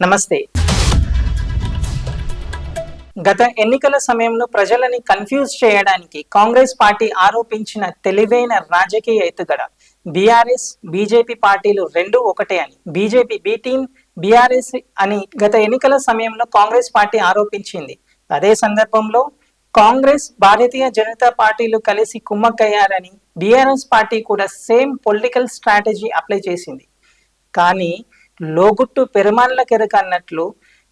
నమస్తే. గత ఎన్నికల సమయంలో ప్రజలని కన్ఫ్యూజ్ చేయడానికి కాంగ్రెస్ పార్టీ ఆరోపించిన తెలివైన రాజకీయ ఎత్తుగడ బీఆర్ఎస్ బీజేపీ పార్టీలు రెండు ఒకటే అని బీజేపీ బి టీం బీఆర్ఎస్ అని గత ఎన్నికల సమయంలో కాంగ్రెస్ పార్టీ ఆరోపించింది. అదే సందర్భంలో కాంగ్రెస్ భారతీయ జనతా పార్టీలు కలిసి కుమ్మక్కయ్యారని బీఆర్ఎస్ పార్టీ కూడా సేమ్ పొలిటికల్ స్ట్రాటజీ అప్లై చేసింది. కానీ లోగుట్టు పెరుమాన్ల కెరక అన్నట్లు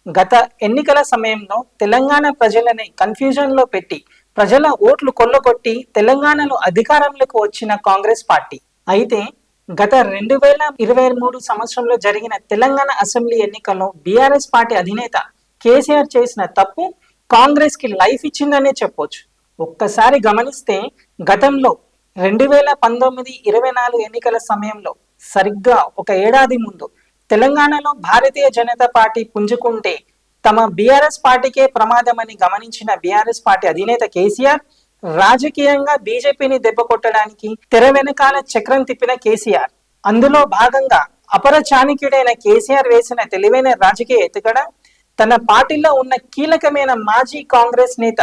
గత ఎన్నికల సమయంలో తెలంగాణ ప్రజలని కన్ఫ్యూజన్లో పెట్టి ప్రజల ఓట్లు కొల్లగొట్టి తెలంగాణలో అధికారంలోకి వచ్చిన కాంగ్రెస్ పార్టీ. అయితే గత రెండు వేల ఇరవై మూడు సంవత్సరంలో జరిగిన తెలంగాణ అసెంబ్లీ ఎన్నికల్లో బీఆర్ఎస్ పార్టీ అధినేత కేసీఆర్ చేసిన తప్పు కాంగ్రెస్కి లైఫ్ ఇచ్చిందనే చెప్పొచ్చు. ఒక్కసారి గమనిస్తే గతంలో రెండు వేల పంతొమ్మిది ఇరవై నాలుగు ఎన్నికల సమయంలో సరిగ్గా ఒక ఏడాది ముందు తెలంగాణలో భారతీయ జనతా పార్టీ పుంజుకుంటే తమ బీఆర్ఎస్ పార్టీకే ప్రమాదమని గమనించిన బీఆర్ఎస్ పార్టీ అధినేత కేసీఆర్ రాజకీయంగా బీజేపీని దెబ్బ కొట్టడానికి తెర వెనకాల చక్రం తిప్పిన కేసీఆర్. అందులో భాగంగా అపర చాణక్యుడైన కేసీఆర్ వేసిన తెలివైన రాజకీయ ఎత్తుగడ తన పార్టీలో ఉన్న కీలకమైన మాజీ కాంగ్రెస్ నేత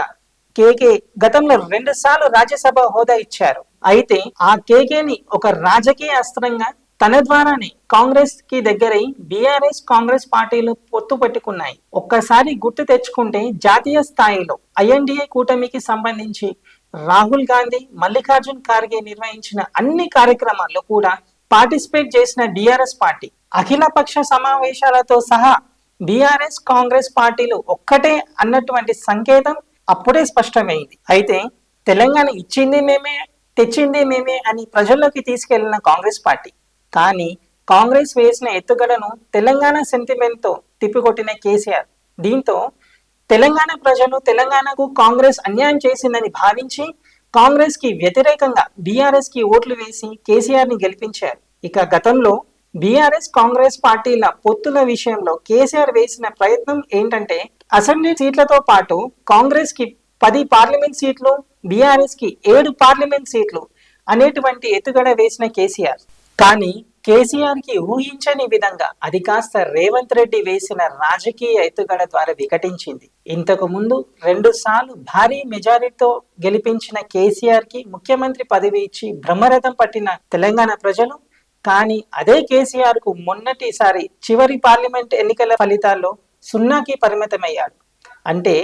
కేకే గతంలో రెండు సార్లు రాజ్యసభ హోదా ఇచ్చారు. అయితే ఆ కేకేని ఒక రాజకీయ అస్త్రంగా తన ద్వారానే కాంగ్రెస్కి దగ్గరై బీఆర్ఎస్ కాంగ్రెస్ పార్టీలు పొత్తు పెట్టుకున్నాయి. ఒక్కసారి గుర్తు తెచ్చుకుంటే జాతీయ స్థాయిలో ఐఎన్డిఏ కూటమికి సంబంధించి రాహుల్ గాంధీ మల్లికార్జున్ ఖార్గే నిర్వహించిన అన్ని కార్యక్రమాల్లో కూడా పార్టిసిపేట్ చేసిన డిఆర్ఎస్ పార్టీ అఖిలపక్ష సమావేశాలతో సహా బీఆర్ఎస్ కాంగ్రెస్ పార్టీలు ఒక్కటే అన్నటువంటి సంకేతం అప్పుడే స్పష్టమైంది. అయితే తెలంగాణ ఇచ్చింది మేమే తెచ్చింది మేమే అని ప్రజల్లోకి తీసుకెళ్ళిన కాంగ్రెస్ పార్టీ కానీ కాంగ్రెస్ వేసిన ఎత్తుగడను తెలంగాణ సెంటిమెంట్తో తిప్పికొట్టిన కేసీఆర్. దీంతో తెలంగాణ ప్రజలు తెలంగాణకు కాంగ్రెస్ అన్యాయం చేసిందని భావించి కాంగ్రెస్కి వ్యతిరేకంగా బీఆర్ఎస్కి ఓట్లు వేసి కేసీఆర్ని గెలిపించారు. ఇక గతంలో బీఆర్ఎస్ కాంగ్రెస్ పార్టీల పొత్తుల విషయంలో కేసీఆర్ వేసిన ప్రయత్నం ఏంటంటే అసెంబ్లీ సీట్లతో పాటు కాంగ్రెస్కి పది పార్లమెంట్ సీట్లు బీఆర్ఎస్కి ఏడు పార్లమెంట్ సీట్లు అనేటువంటి ఎత్తుగడ వేసిన కేసీఆర్. కానీ కేసీఆర్కి ఊహించని విధంగా అది కాస్త రేవంత్ రెడ్డి వేసిన రాజకీయ ఎత్తుగడ ద్వారా వికటించింది. ఇంతకు ముందు రెండు సార్లు భారీ మెజారిటీతో గెలిపించిన కేసీఆర్కి ముఖ్యమంత్రి పదవి ఇచ్చి బ్రహ్మరథం పట్టిన తెలంగాణ ప్రజలు కానీ అదే కేసీఆర్కు మొన్నటిసారి చివరి పార్లమెంట్ ఎన్నికల ఫలితాల్లో సున్నాకి పరిమితమయ్యాడు. అంటే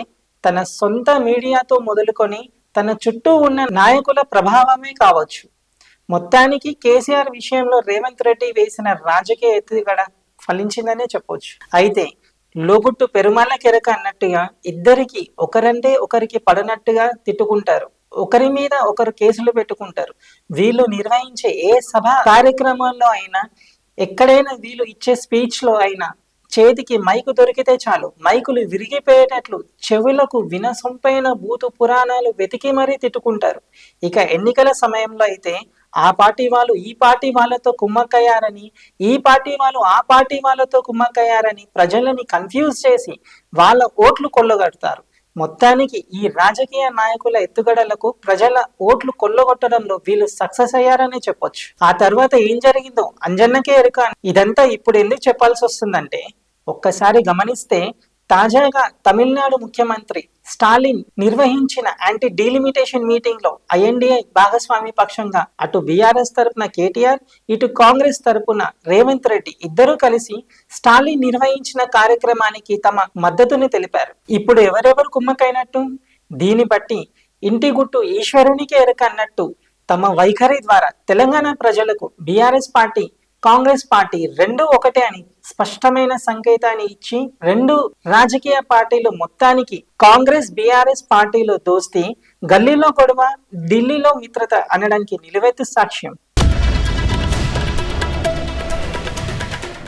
తన సొంత మీడియాతో మొదలుకొని తన చుట్టూ ఉన్న నాయకుల ప్రభావమే కావచ్చు. మొత్తానికి కేసీఆర్ విషయంలో రేవంత్ రెడ్డి వేసిన రాజకీయ ఎత్తుగడ ఫలించిందనే చెప్పవచ్చు అయితే లోగుట్టు పెరుమాళ్ళ కెరక అన్నట్టుగా ఇద్దరికి ఒకరంటే ఒకరికి పడనట్టుగా తిట్టుకుంటారు. ఒకరి మీద ఒకరు కేసులు పెట్టుకుంటారు. వీళ్ళు నిర్వహించే ఏ సభ కార్యక్రమంలో అయినా ఎక్కడైనా వీళ్ళు ఇచ్చే స్పీచ్లో అయినా చేతికి మైకు దొరికితే చాలు. మైకులు విరిగిపోయేటట్లు చెవులకు వినసొంపైన భూతు పురాణాలు వెతికి మరీ తిట్టుకుంటారు. ఇక ఎన్నికల సమయంలో అయితే ఆ పార్టీ వాళ్ళు ఈ పార్టీ వాళ్ళతో కుమ్మక్కయ్యారని ఈ పార్టీ వాళ్ళు ఆ పార్టీ వాళ్ళతో కుమ్మక్కయ్యారని ప్రజలని కన్ఫ్యూజ్ చేసి వాళ్ళ ఓట్లు కొల్లగడతారు. మొత్తానికి ఈ రాజకీయ నాయకుల ఎత్తుగడలకు ప్రజల ఓట్లు కొల్లగొట్టడంలో వీళ్ళు సక్సెస్ అయ్యారనే చెప్పొచ్చు. ఆ తర్వాత ఏం జరిగిందో అంజన్నకే ఎరుక. ఇదంతా ఇప్పుడు ఎందుకు చెప్పాల్సి వస్తుందంటే ఒక్కసారి గమనిస్తే తాజాగా తమిళనాడు ముఖ్యమంత్రి స్టాలిన్ నిర్వహించిన యాంటీ డీలిమిటేషన్ మీటింగ్లో ఐఎన్డిఐ భాగస్వామి పక్షంగా అటు బీఆర్ఎస్ తరపున కేటీఆర్ ఇటు కాంగ్రెస్ తరపున రేవంత్ రెడ్డి ఇద్దరూ కలిసి స్టాలిన్ నిర్వహించిన కార్యక్రమానికి తమ మద్దతుని తెలిపారు. ఇప్పుడు ఎవరెవరు కుమ్మకైనట్టు దీన్ని బట్టి ఇంటి గుట్టు ఈశ్వరునికి ఎరక అన్నట్టు తమ వైఖరి ద్వారా తెలంగాణ ప్రజలకు బీఆర్ఎస్ పార్టీ కాంగ్రెస్ పార్టీ రెండు ఒకటే అని స్పష్టమైన సంకేతాన్ని ఇచ్చి రెండు రాజకీయ పార్టీలు మొత్తానికి కాంగ్రెస్ బీఆర్ఎస్ పార్టీలు దోస్తి గల్లీలో గొడవ ఢిల్లీలో మిత్రత అనడానికి నిలువెత్తు సాక్ష్యం.